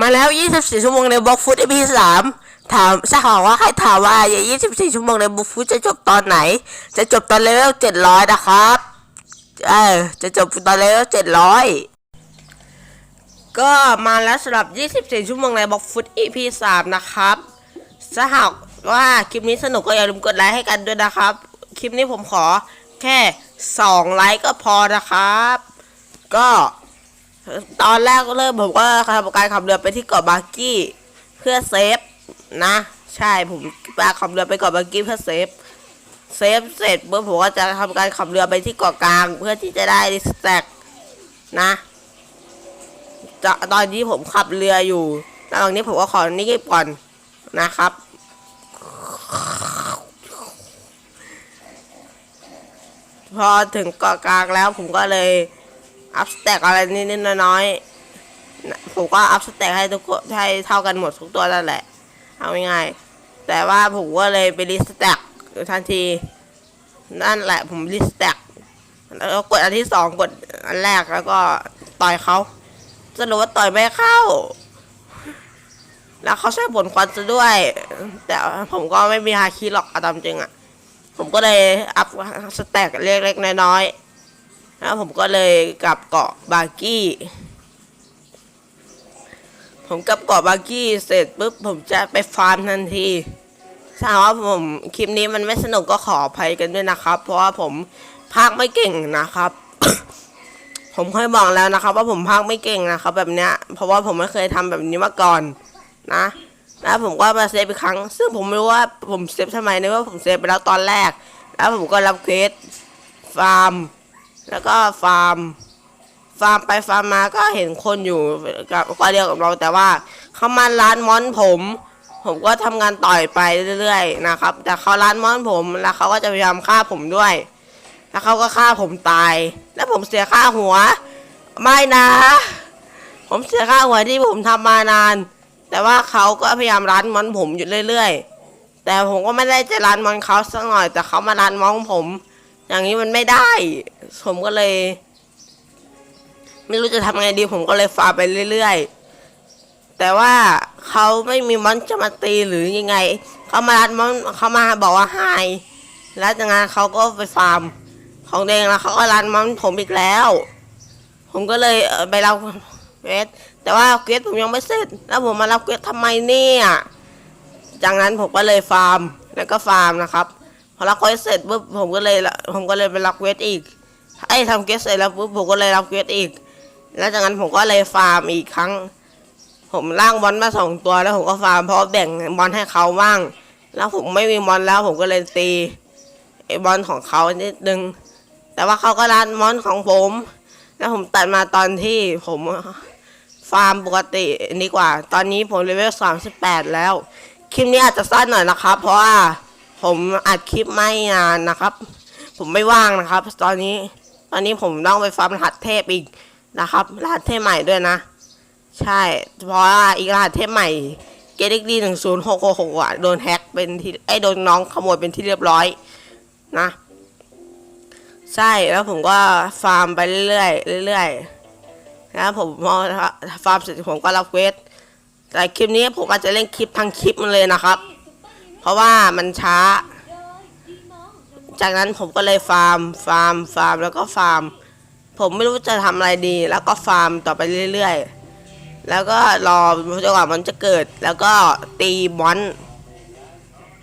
มาแล้ว 24 ชั่วโมงในบล็อกฟุต EP 3ถามถ้าหาว่าให้ถามว่า24 ชั่วโมงในบล็อกฟุตจะจบตอนไหน จะจบตอนเลเวล700 นะครับ เออ จะจบตอนเลเวล700 ก็มาแล้วสำหรับ 24 ชั่วโมงในบล็อกฟุต EP 3 นะครับถ้าหากว่าคลิปนี้สนุกก็อย่าลืมกดไลค์ให้กันด้วยนะครับ คลิปนี้ผมขอแค่ 2 ไลค์ก็พอนะครับ ก็ ตอนแรกก็เริ่มผมก็ทำการขับเรือไปที่เกาะบาร์กี้ เพื่อเซฟนะ ใช่ผมไปขับเรือไปเกาะบาร์กี้เพื่อเซฟเซฟเสร็จปุ๊บผมก็จะทำการขับเรือไปที่เกาะกลาง เพื่อที่จะได้สแต็กนะจะตอนนี้ผมขับเรืออยู่ระหว่างนี้ผมก็ขอนี่ก่อนนะครับ พอถึงเกาะกลางแล้วผมก็เลย อัพสแต็กอะไรนิดๆน้อยๆผมก็อัพสแต็กให้ทุกคนให้เท่ากันหมดทุกตัวนั่นแหละ เอาง่ายๆแต่ว่าผมก็เลยไปรีสแต็กทันที นั่นแหละผมรีสแต็กแล้วกดอันที่สองกดอันแรกแล้วก็ต่อยเขาสรุปว่าต่อยไม่เข้า แล้วเขาใช้ผลควันซะด้วย แต่ผมก็ไม่มีฮาคิหรอกอาตามจริงอะ่ะผมก็เลยอัพสแต็กเล็กๆน้อยๆ แล้วผมก็เลยกลับเกาะบากี้ ผมกลับเกาะบากี้เสร็จปุ๊บผมจะไปฟาร์มทันทีถ้าว่าผมคลิปนี้มันไม่สนุกก็ขออภัยกันด้วยนะครับ เพราะว่าผมพากไม่เก่งนะครับ ผมเคยบอกแล้วนะครับ ว่าผมพากไม่เก่งนะครับ แบบเนี้ย เพราะว่าผมไม่เคยทำแบบนี้มาก่อน นะแล้วผมก็มาเซฟอีกครั้ง ซึ่งผมไม่รู้ว่าผมเซฟทำไมในเมื่อผมเซฟไปแล้วตอนแรก แล้วผมก็รับเควสฟาร์ม แล้วก็ฟาร์ม ฟาร์มไปฟาร์มมาก็เห็นคนอยู่กับก็เดียวกับเราแต่ว่าเขามาร้านมอนผม ผมก็ทำงานต่อยไปเรื่อยๆนะครับ แต่เขาร้านมอนผมแล้วเขาก็จะพยายามฆ่าผมด้วย แล้วเขาก็ฆ่าผมตาย แล้วผมเสียค่าหัว ไม่นะ ผมเสียค่าหัวที่ผมทำมานาน แต่ว่าเขาก็พยายามร้านมอนผมอยู่เรื่อย ๆแต่ผมก็ไม่ได้จะร้านมอนเขาสักหน่อย แต่เขามาร้านมอนผม อย่างนี้มันไม่ได้ ผมก็เลย ไม่รู้จะทำไงดี ผมก็เลยฟาร์มไปเรื่อยๆ แต่ว่าเขาไม่มีมอนจะมาตีหรือยังไง เขามารัดมอนเขามาบอกว่าหายแล้วจากนั้นเขาก็ไปฟาร์ม ของเดงแล้วเขาก็รันมอนผมอีกแล้ว ผมก็เลยไปรับเวสแต่ว่าเควสผมยังไม่เสร็จ แล้วผมมารับเควสทำไมเนี่ยจากนั้นผมก็เลยฟาร์ม แล้วก็ฟาร์มนะครับ พอรับเควสเสร็จปุ๊บผมก็เลยผมก็เลยไปรับเควสอีก ไอ้ทำเควสเสร็จแล้วปุ๊บผมก็เลยรับเควสอีก แล้วจากนั้นผมก็เลยฟาร์มอีกครั้ง ผมล่างบอลมาสองตัวแล้วผมก็ฟาร์มเพราะแบ่งบอลให้เขาบ้าง แล้วผมไม่มีบอลแล้วผมก็เลยตีไอ้บอลของเขานิดนึง แต่ว่าเขาก็รันบอลของผม แล้วผมตัดมาตอนที่ผมฟาร์มปกติดีกว่า ตอนนี้ผมเลเวลสามสิบแปดแล้ว คลิปนี้อาจจะสั้นหน่อยนะครับ เพราะว่าผมอัดคลิปไม่นานนะครับ ผมไม่ว่างนะครับ ตอนนี้ ตอนนี้ผมต้องไปฟาร์มรหัสเทพอีกนะครับ รหัสเทพใหม่ด้วยนะ ใช่ เพราะว่าอีกรหัสเทพใหม่เกดดีหนึ่งศูนย์หกหกอะโดนแฮ็กเป็นที่ไอ้โดนน้องขโมยเป็นที่เรียบร้อยนะ ใช่แล้วผมก็ฟาร์มไปเรื่อยๆเรื่อยๆแล้วผมพอฟาร์มเสร็จผมก็รับเควสแต่คลิปนี้ผมอาจจะเล่นคลิปทั้งคลิปมันเลยนะครับ เพราะว่ามันช้า จากนั้นผมก็เลยฟาร์ม ฟาร์ม ฟาร์ม แล้วก็ฟาร์ม ผมไม่รู้จะทำอะไรดี แล้วก็ฟาร์มต่อไปเรื่อยๆ แล้วก็รอจนกว่ามันจะเกิด แล้วก็ตีมอน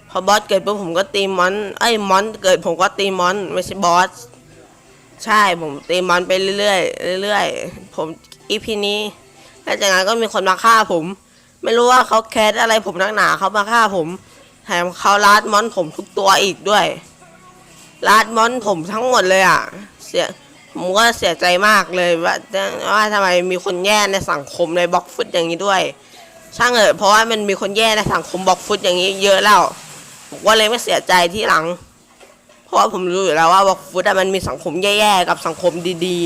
พอบอสเกิดปุ๊บผมก็ตีมอนเอ้ยมอนเกิดผมก็ตีมอนไม่ใช่บอส ใช่ผมตีมอนไปเรื่อยๆ เรื่อยๆ ผมอีพีนี้แล้วจากนั้นก็มีคนมาฆ่าผม ไม่รู้ว่าเขาแคสอะไรผมนักหนาเขามาฆ่าผม แถมเขาลาดมอนผมทุกตัวอีกด้วย ลาดมอนผมทั้งหมดเลยอะ เสียผมก็เสียใจมากเลยว่าว่าทำไมมีคนแย่ในสังคมในบล็อกฟุตอย่างนี้ด้วย ช่างเถอะเพราะว่ามันมีคนแย่ในสังคมบล็อกฟุตอย่างนี้เยอะแล้วผมก็เลยไม่เสียใจที่หลัง เพราะว่าผมรู้อยู่แล้วว่าบล็อกฟุตมันมีสังคมแย่ๆกับสังคมดี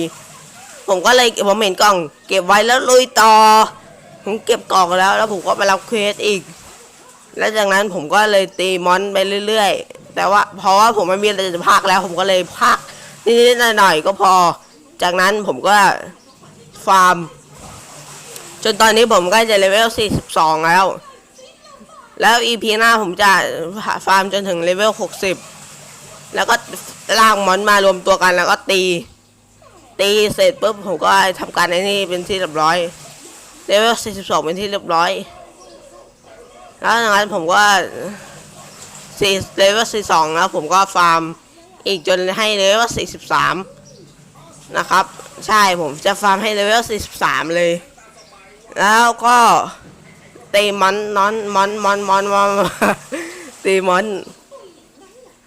ๆ ผมก็เลยผมเห็นกล่อง เก็บไว้แล้วลุยต่อผมเก็บกล่องแล้ว แล้วผมก็ไปรับเควสอีก แล้วจากนั้นผมก็เลยตีมอนไปเรื่อยๆ แต่ว่าเพราะว่าผมไม่มีอะไรจะพากแล้ว ผมก็เลยพากนิดๆหน่อยๆก็พอ จากนั้นผมก็ฟาร์ม จนตอนนี้ผมกล้จะเลเวล 42 แล้ว แล้ว EP หน้าผมจะฟาร์มจนถึงเลเวล 60 แล้วก็ล่ากมอนมารวมตัวกันแล้วก็ตี ตีเสร็จปุ๊บผมก็ทำการไอ้นี่เป็นที่เรียบร้อยเลเวล 42 เป็นที่เรียบร้อย แล้วจากนั้นผมก็ สี่เลเวล42แล้วผมก็ฟาร์มอีกจนให้เลเวล43นะครับ ใช่ผมจะฟาร์มให้เลเวล43เลย แล้วก็ตีมอนนอนมอนมอนมอนมอนตีมอน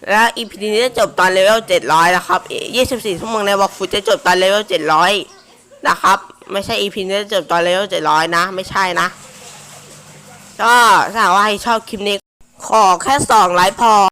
แล้วอีพีนี้จะจบตอนเลเวล700นะครับอีก24ชั่วโมงในวอล์กฟุตจะจบตอนเลเวล700นะครับ ไม่ใช่อีพีนี้จะจบตอนเลเวล700นะ ไม่ใช่นะ ก็ถ้าว่าใครชอบคลิปนี้ ขอแค่สองไลค์พอ